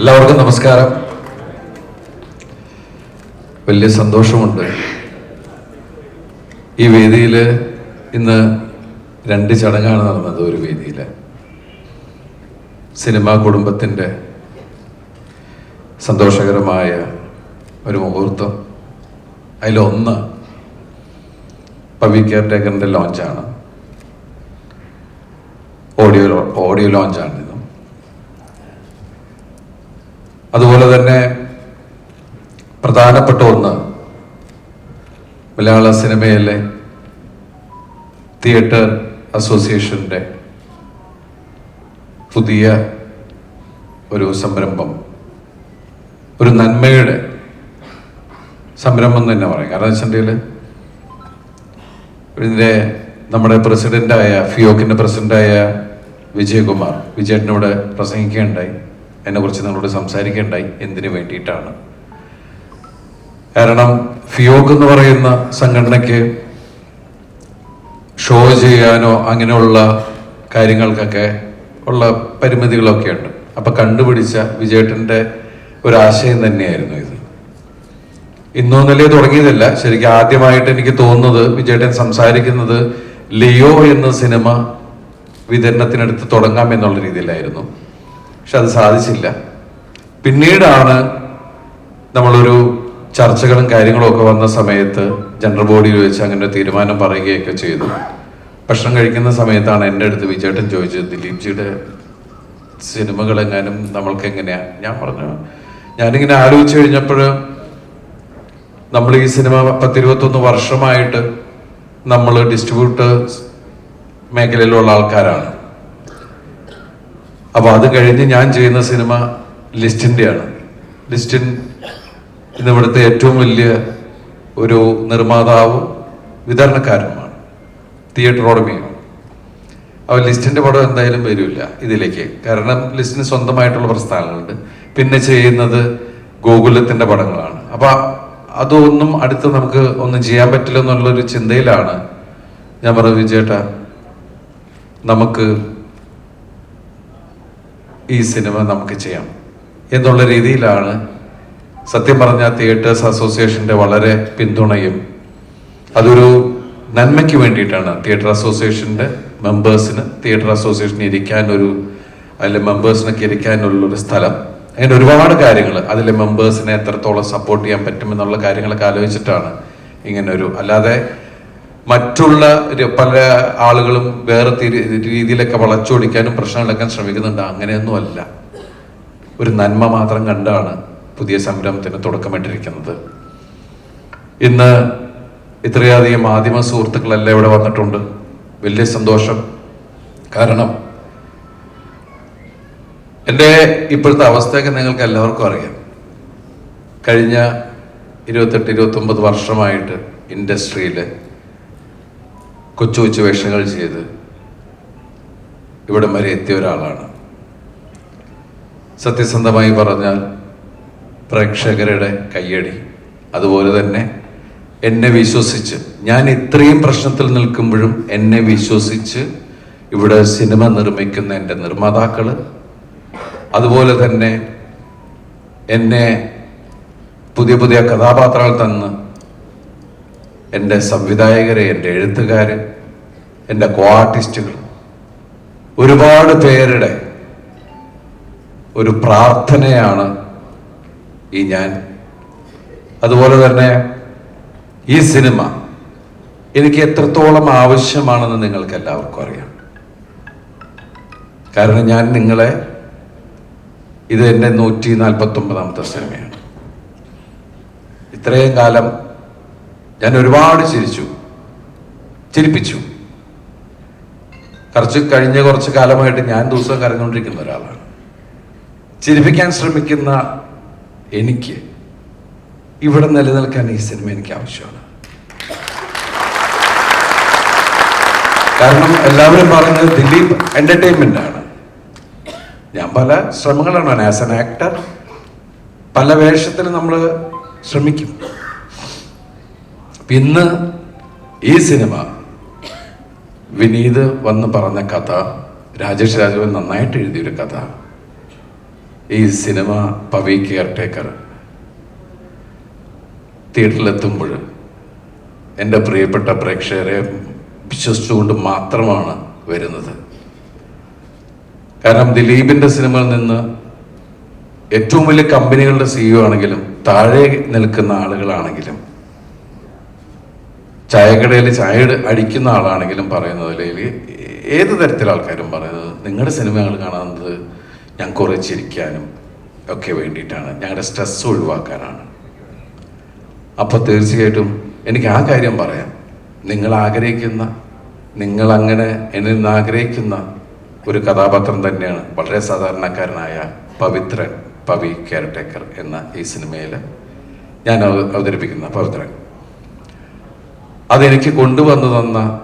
എല്ലാവർക്കും നമസ്കാരം. വലിയ സന്തോഷമുണ്ട്. ഈ വേദിയിൽ ഇന്ന് രണ്ട് ചടങ്ങാണ് നടന്നത് ഒരു വേദിയിൽ സിനിമാ കുടുംബത്തിന്റെ സന്തോഷകരമായ ഒരു മുഹൂർത്തം. അതിലൊന്ന് പവി കെയർ ടേക്കറിന്റെ ലോഞ്ചാണ്. ഓഡിയോ ഓഡിയോ ലോഞ്ചാണ് ഇത് അതുപോലെ തന്നെ പ്രധാനപ്പെട്ട ഒന്ന് മലയാള സിനിമയിലെ തിയേറ്റർ അസോസിയേഷന്റെ പുതിയ ഒരു സംരംഭം. ഒരു നന്മയുടെ സംരംഭം തന്നെ പറയും. കാരണം വെച്ചിട്ടുണ്ടെങ്കിൽ ഇതിന്റെ നമ്മുടെ പ്രസിഡന്റായ ഫിയോക്കിന്റെ പ്രസിഡന്റായ വിജയകുമാർ വിജയേട്ടനോട് പ്രസംഗിക്കുകയുണ്ടായി. എന്നെക്കുറിച്ച് നിങ്ങളോട് സംസാരിക്കേണ്ടായി എന്തിനു വേണ്ടിയിട്ടാണ്? കാരണം ഫിയോക്ക് എന്ന് പറയുന്ന സംഘടനയ്ക്ക് ഷോ ചെയ്യാനോ അങ്ങനെയുള്ള കാര്യങ്ങൾക്കൊക്കെ ഉള്ള പരിമിതികളൊക്കെ ഉണ്ട് അപ്പൊ കണ്ടുപിടിച്ച വിജയേട്ടന്റെ ഒരാശയം തന്നെയായിരുന്നു ഇത്. ഇന്നോ നിലയെ തുടങ്ങിയതല്ല. ശരിക്കും ആദ്യമായിട്ട് എനിക്ക് തോന്നുന്നത് വിജയേട്ടൻ സംസാരിക്കുന്നത് ലിയോ എന്ന സിനിമ വിതരണത്തിനടുത്ത് തുടങ്ങാം എന്നുള്ള രീതിയിലായിരുന്നു. പക്ഷെ അത് സാധിച്ചില്ല. പിന്നീടാണ് നമ്മളൊരു ചർച്ചകളും കാര്യങ്ങളും ഒക്കെ വന്ന സമയത്ത് ജനറൽ ബോഡിയിൽ വെച്ച് അങ്ങനെ ഒരു തീരുമാനം പറയുകയൊക്കെ ചെയ്തു. ഭക്ഷണം കഴിക്കുന്ന സമയത്താണ് എന്റെ അടുത്ത് വിജയേട്ടൻ ചോദിച്ചത് ദിലീപ് ജിയുടെ സിനിമകൾ എങ്ങാനും നമ്മൾക്ക് എങ്ങനെയാ ഞാൻ പറഞ്ഞു ഞാനിങ്ങനെ ആലോചിച്ച് കഴിഞ്ഞപ്പോൾ നമ്മൾ ഈ സിനിമ പത്തിരുപത്തൊന്ന് വർഷമായിട്ട് നമ്മൾ ഡിസ്ട്രിബ്യൂട്ടേഴ്സ് മേഖലയിലുള്ള ആൾക്കാരാണ്. അപ്പൊ അത് കഴിഞ്ഞ് ഞാൻ ചെയ്യുന്ന സിനിമ ലിസ്റ്റിന്റെയാണ് ലിസ്റ്റിൻ ഇന്ന് ഇവിടുത്തെ ഏറ്റവും വലിയ ഒരു നിർമ്മാതാവും വിതരണക്കാരനുമാണ് തിയേറ്റർ ഉടമയും അവ ലിസ്റ്റിന്റെ പടം എന്തായാലും വരില്ല ഇതിലേക്ക്. കാരണം ലിസ്റ്റിന് സ്വന്തമായിട്ടുള്ള പ്രസ്ഥാനങ്ങളുണ്ട്. പിന്നെ ചെയ്യുന്നത് ഗോകുലത്തിന്റെ പടങ്ങളാണ്. അപ്പോൾ അതൊന്നും അടുത്ത് നമുക്ക് ഒന്നും ചെയ്യാൻ പറ്റില്ല എന്നുള്ളൊരു ചിന്തയിലാണ് ഞാൻ പറഞ്ഞു വിജയേട്ടാ. നമുക്ക് ഈ സിനിമ നമുക്ക് ചെയ്യാം എന്നുള്ള രീതിയിലാണ് സത്യം പറഞ്ഞ തിയേറ്റേഴ്സ് അസോസിയേഷന്റെ വളരെ പിന്തുണയും അതൊരു നന്മയ്ക്ക് വേണ്ടിയിട്ടാണ് തിയേറ്റർ അസോസിയേഷന്റെ മെമ്പേഴ്സിന് തിയേറ്റർ അസോസിയേഷന് ഇരിക്കാൻ ഒരു അതിലെ മെമ്പേഴ്സിനൊക്കെ ഇരിക്കാനുള്ള ഒരു സ്ഥലം. അങ്ങനെ ഒരുപാട് കാര്യങ്ങൾ അതിലെ മെമ്പേഴ്സിനെ എത്രത്തോളം സപ്പോർട്ട് ചെയ്യാൻ പറ്റുമെന്നുള്ള കാര്യങ്ങളൊക്കെ ആലോചിച്ചിട്ടാണ് ഇങ്ങനെ ഒരു അല്ലാതെ മറ്റുള്ള പല ആളുകളും വേറെ രീതിയിലൊക്കെ വളച്ചൊടിക്കാനും പ്രശ്നങ്ങളൊക്കെ ശ്രമിക്കുന്നുണ്ട്. അങ്ങനെയൊന്നും അല്ല. ഒരു നന്മ മാത്രം കണ്ടാണ് പുതിയ സംരംഭത്തിന് തുടക്കമിട്ടിരിക്കുന്നത്. ഇന്ന് ഇത്രയധികം മാധ്യമ സുഹൃത്തുക്കളെല്ലാം ഇവിടെ വന്നിട്ടുണ്ട്. വലിയ സന്തോഷം. കാരണം എന്റെ ഇപ്പോഴത്തെ അവസ്ഥയൊക്കെ നിങ്ങൾക്ക് എല്ലാവർക്കും അറിയാം. കഴിഞ്ഞ ഇരുപത്തെട്ട് ഇരുപത്തൊമ്പത് വർഷമായിട്ട് ഇൻഡസ്ട്രിയിൽ കൊച്ചു കൊച്ചു വേഷങ്ങൾ ചെയ്ത് ഇവിടം വരെ എത്തിയ ഒരാളാണ്. സത്യസന്ധമായി പറഞ്ഞാൽ പ്രേക്ഷകരുടെ കയ്യടി. അതുപോലെ തന്നെ എന്നെ വിശ്വസിച്ച് ഞാൻ ഇത്രയും പ്രശ്നത്തിൽ നിൽക്കുമ്പോഴും എന്നെ വിശ്വസിച്ച് ഇവിടെ സിനിമ നിർമ്മിക്കുന്ന എന്റെ നിർമ്മാതാക്കൾ അതുപോലെ തന്നെ എന്നെ പുതിയ പുതിയ കഥാപാത്രങ്ങൾ തന്ന് എന്റെ സംവിധായകരെ എന്റെ എഴുത്തുകാര് എന്റെ കോ ആർട്ടിസ്റ്റുകൾ ഒരുപാട് പേരുടെ ഒരു പ്രാർത്ഥനയാണ് ഈ ഞാൻ. അതുപോലെ തന്നെ ഈ സിനിമ എനിക്ക് എത്രത്തോളം ആവശ്യമാണെന്ന് നിങ്ങൾക്ക് എല്ലാവർക്കും അറിയാം. കാരണം ഞാൻ നിങ്ങളെ ഇത് എന്റെ നൂറ്റി നാൽപ്പത്തി ഒമ്പതാമത്തെ സിനിമയാണ്. ഇത്രയും കാലം ഞാൻ ഒരുപാട് ചിരിച്ചു ചിരിപ്പിച്ചു. കുറച്ച് കഴിഞ്ഞ കുറച്ച് കാലമായിട്ട് ഞാൻ ദിവസവും കരഞ്ഞുകൊണ്ടിരിക്കുന്ന ഒരാളാണ്. ചിരിപ്പിക്കാൻ ശ്രമിക്കുന്ന എനിക്ക് ഇവിടെ നിലനിൽക്കാൻ ഈ സിനിമ എനിക്ക് ആവശ്യമാണ്. കാരണം എല്ലാവരും പറയുന്നത് ദിലീപ് എന്റർടൈൻമെന്റ് ആണ് ഞാൻ പല ശ്രമങ്ങളാണ് ആസ് എൻ ആക്ടർ പല വേഷത്തിൽ നമ്മൾ ശ്രമിക്കും. ഇന്ന് ഈ സിനിമ വിനീത് വന്ന് പറഞ്ഞ കഥ രാജേഷ് രാജവൻ നന്നായിട്ട് എഴുതിയൊരു കഥ. ഈ സിനിമ പവി കെയർടേക്കർ തിയേറ്ററിലെത്തുമ്പോൾ എന്റെ പ്രിയപ്പെട്ട പ്രേക്ഷകരെ വിശ്വസിച്ചുകൊണ്ട് മാത്രമാണ് വരുന്നത്. കാരണം ദിലീപിന്റെ സിനിമയിൽ നിന്ന് ഏറ്റവും വലിയ കമ്പനികളുടെ സിഇഒ ആണെങ്കിലും താഴെ നിൽക്കുന്ന ആളുകളാണെങ്കിലും ചായക്കടയിൽ ചായ അടിക്കുന്ന ആളാണെങ്കിലും പറയുന്നത് അല്ലെങ്കിൽ ഏത് തരത്തിലുള്ള ആൾക്കാരും പറയുന്നത് നിങ്ങളുടെ സിനിമകൾ കാണുന്നത് ഞാൻ കുറേ ചിരിക്കാനും ഒക്കെ വേണ്ടിയിട്ടാണ്. ഞങ്ങളുടെ സ്ട്രെസ് ഒഴിവാക്കാനാണ്. അപ്പോൾ തീർച്ചയായിട്ടും എനിക്ക് ആ കാര്യം പറയാം. നിങ്ങൾ ആഗ്രഹിക്കുന്ന നിങ്ങൾ അങ്ങനെ എന്നിൽ നിന്ന് ആഗ്രഹിക്കുന്ന ഒരു കഥാപാത്രം തന്നെയാണ് വളരെ സാധാരണക്കാരനായ പവിത്രൻ പവി കെയർടേക്കർ എന്ന ഈ സിനിമയിൽ ഞാൻ അവതരിപ്പിക്കുന്ന പവിത്രൻ. അതെനിക്ക് കൊണ്ടുവന്നു തന്ന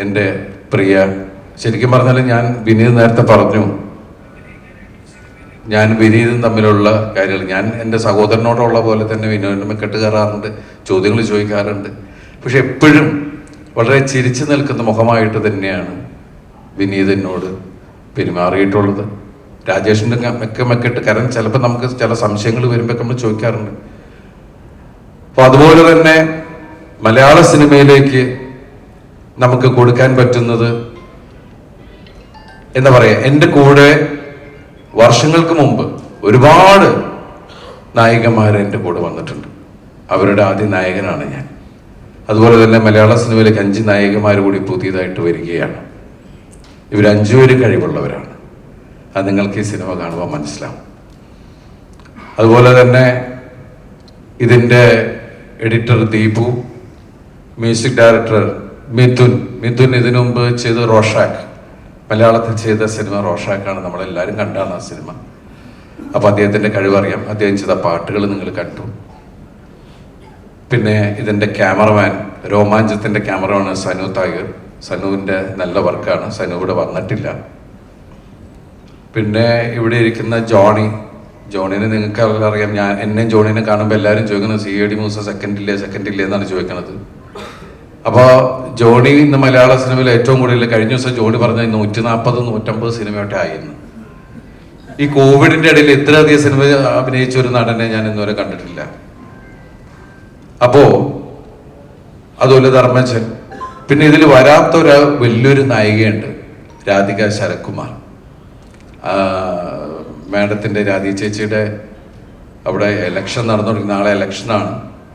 എന്റെ പ്രിയ ശരിക്കും പറഞ്ഞാൽ ഞാൻ വിനീത് നേരത്തെ പറഞ്ഞു. ഞാൻ വിനീതും തമ്മിലുള്ള കാര്യങ്ങൾ. ഞാൻ എന്റെ സഹോദരനോടുള്ള പോലെ തന്നെ വിനോദം കെട്ട് കയറാറുണ്ട് ചോദ്യങ്ങൾ ചോദിക്കാറുണ്ട്. പക്ഷെ എപ്പോഴും വളരെ ചിരിച്ചു നിൽക്കുന്ന മുഖമായിട്ട് തന്നെയാണ് വിനീത് എന്നോട് പെരുമാറിയിട്ടുള്ളത്. രാജേഷിന്റെ മെക്ക മെക്കിട്ട് കാരണം ചിലപ്പോൾ നമുക്ക് ചില സംശയങ്ങൾ വരുമ്പോൾ നമ്മൾ ചോദിക്കാറുണ്ട്. അപ്പോൾ അതുപോലെ തന്നെ മലയാള സിനിമയിലേക്ക് നമുക്ക് കൊടുക്കാൻ പറ്റുന്നത് എന്താ പറയാ എന്റെ കൂടെ വർഷങ്ങൾക്ക് മുമ്പ് ഒരുപാട് നായികമാർ എന്റെ കൂടെ വന്നിട്ടുണ്ട്. അവരുടെ ആദ്യ നായകനാണ് ഞാൻ. അതുപോലെ തന്നെ മലയാള സിനിമയിലേക്ക് അഞ്ച് നായികമാർ കൂടി പുതിയതായിട്ട് വരികയാണ്. ഇവർ അഞ്ചുപേര് കഴിവുള്ളവരാണ്. അത് നിങ്ങൾക്ക് ഈ സിനിമ കാണുമ്പോൾ മനസ്സിലാവും. അതുപോലെ തന്നെ ഇതിന്റെ editor Deepu music director Mithun. Mithun ഇതിനു മുമ്പ് ചെയ്ത റോഷാക്ക്. മലയാളത്തിൽ ചെയ്ത സിനിമ റോഷാക്കാണ് നമ്മളെല്ലാവരും കണ്ടാണ് ആ സിനിമ. അപ്പോൾ അദ്ദേഹത്തിന്റെ കഴിവറിയാം. അദ്ദേഹം ചെയ്ത പാട്ടുകൾ നിങ്ങൾ കണ്ടു. പിന്നെ ഇതിന്റെ ക്യാമറമാൻ രോമാഞ്ചത്തിന്റെ ക്യാമറമാണ് സനു തായർ. സനുവിന്റെ നല്ല വർക്കാണ്. സനു ഇവിടെ വന്നിട്ടില്ല. പിന്നെ ഇവിടെ ഇരിക്കുന്ന ജോണി. ജോണിനെ നിങ്ങൾക്ക് അറിയാം ഞാൻ എന്നെ ജോണിനെ കാണുമ്പോൾ എല്ലാവരും ചോദിക്കുന്നത് C A D Moosa second ഇല്ലേ? സെക്കൻഡ് ഇല്ലേ? എന്നാണ് ചോദിക്കുന്നത് അപ്പോൾ ജോണി ഇന്ന് മലയാള സിനിമയിൽ ഏറ്റവും കൂടുതൽ കഴിഞ്ഞ ദിവസം ജോണി പറഞ്ഞ നൂറ്റി നാൽപ്പത് നൂറ്റമ്പത് സിനിമയൊക്കെ ആയിരുന്നു. ഈ കോവിഡിന്റെ ഇടയിൽ ഇത്രയധികം സിനിമ അഭിനയിച്ച ഒരു നടനെ ഞാൻ ഇന്നുവരെ കണ്ടിട്ടില്ല. അപ്പോ അതുപോലെ ധർമ്മജൻ. പിന്നെ ഇതിൽ വരാത്ത ഒരു വലിയൊരു നായികയുണ്ട് രാധിക ശരത്കുമാർ. മാഡത്തിന്റെ രാധി ചേച്ചിയുടെ അവിടെ ഇലക്ഷൻ നടന്നുകൊണ്ടിരിക്കുന്ന നാളെ ഇലക്ഷനാണ്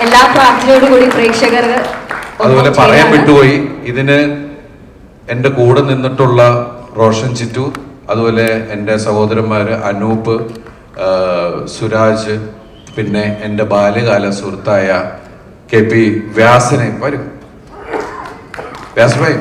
എല്ലാ പ്രാർത്ഥനയോടുകൂടി പ്രേക്ഷകർ അതുപോലെ പറയാൻ വിട്ടുപോയി ഇതിന് എന്റെ കൂടെ നിന്നിട്ടുള്ള റോഷൻ ചിറ്റു അതുപോലെ എന്റെ സഹോദരന്മാര് അനൂപ് സുരാജ് പിന്നെ എന്റെ ബാല്യകാല സുഹൃത്തായ കെ പി വ്യാസനെ. വരും. വ്യാസഭായി